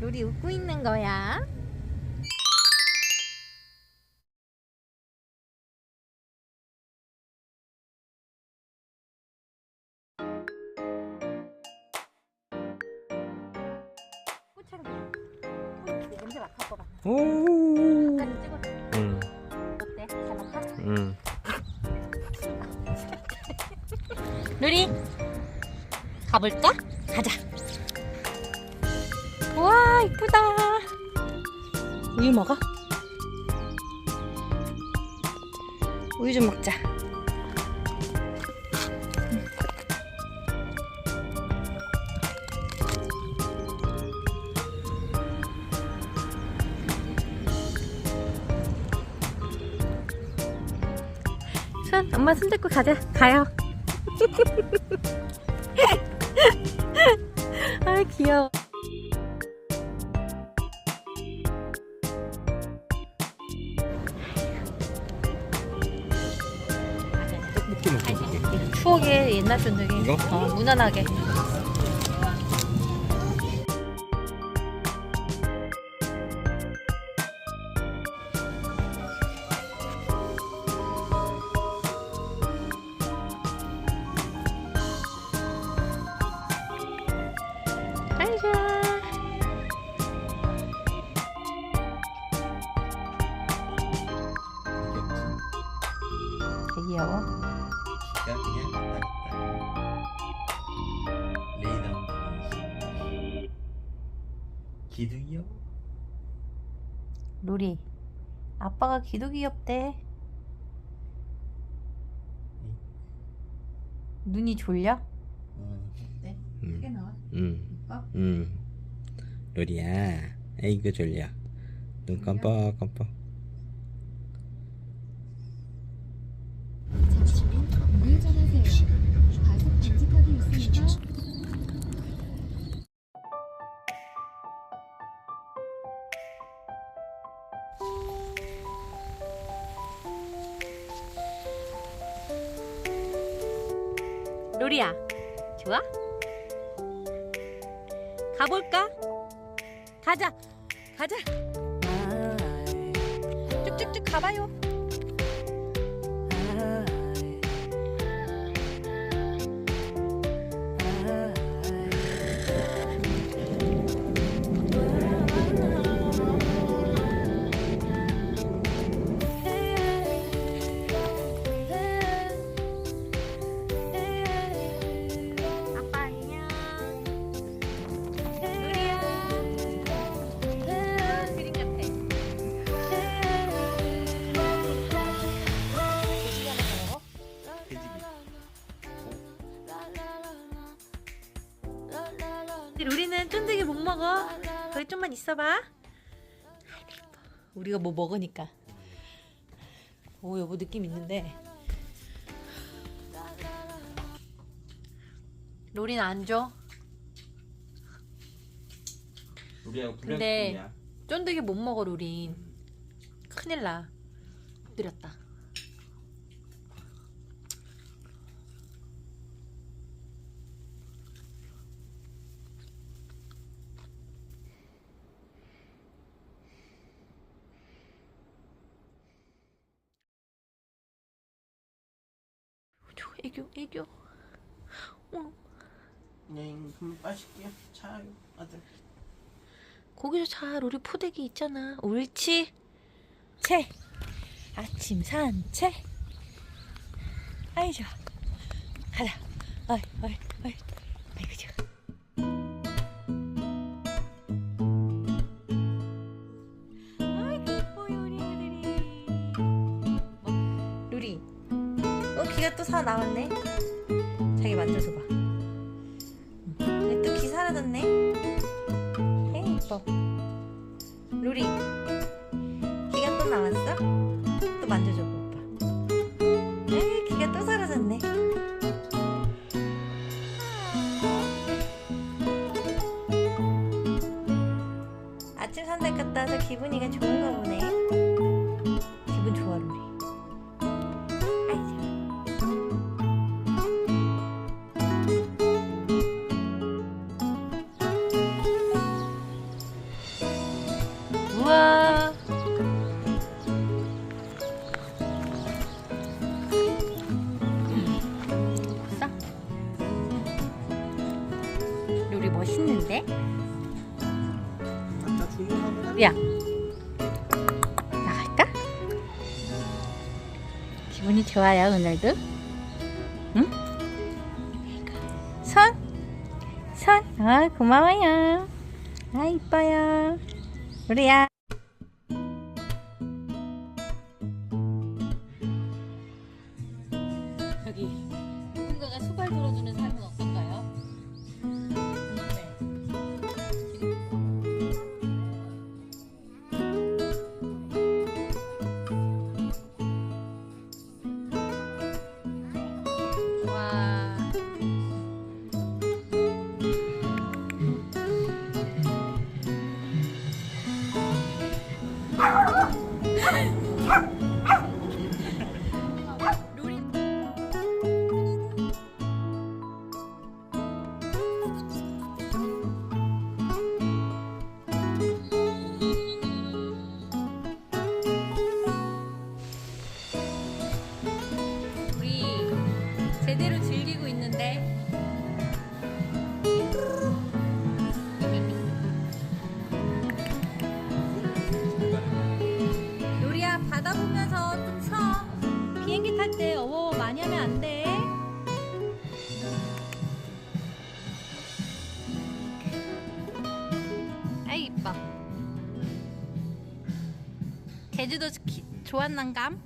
로리 웃고 있는 거야. 꽃차려. 냄새 맡을 거 같아. 오. 아까 찍었어. 응. 어때? 잘 맡아? 응. 루리 가볼까? 가자 와 이쁘다. 우유 먹어? 우유 좀 먹자. 손 엄마 손 잡고 가자. 가요. 아 귀여워 추억의 옛날 쫀득이 이거? 어, 무난하게. 아 이고 되게 귀여워 레이나 기둥이요? 로리 아빠가 기도 귀엽대 눈이 졸려? 네? 응. 크게 나와. 응. 이뻐? 응. 로리야. 아이고 졸려. 눈 깜빡 깜빡. 로리야 좋아? 가볼까? 가자 가자 쭉쭉쭉 가봐요 우리는 쫀득이 못 먹어. 거기 좀만 있어봐. 우리가 뭐 먹으니까. 오 여보 느낌 있는데. 로리는 안 줘. 근데- 쫀득이 못 먹어 로린. 큰일 나. 엎드렸다. 저 애교 애교. 어, 네, 그럼 마실게요. 차요, 아들. 거기서 자 우리 포대기 있잖아. 옳지. 채. 아침 산책. 아이 좋아. 가자. 어이 어이 어이. 아이고 좋아. 귀가 또 사 나왔네. 자기 만져줘봐. 응. 또귀 사라졌네. 에이 이뻐 루리 귀가 또 나왔어? 또 만져줘 오빠 에이 귀가 또 사라졌네 아침 산책 갔다 와서 기분이가 좋은가 보네 우와. 싸. 음. 요리 멋있는데? 야. 나갈까? 기분이 좋아요, 오늘도? 응? 손! 손! 아, 고마워요. 아, 이뻐요. 우리야 요리야 바다 보면서 좀 쉬어 비행기 탈 때 어워 많이 하면 안 돼. 아이 이뻐. 제주도 기- 좋았난감?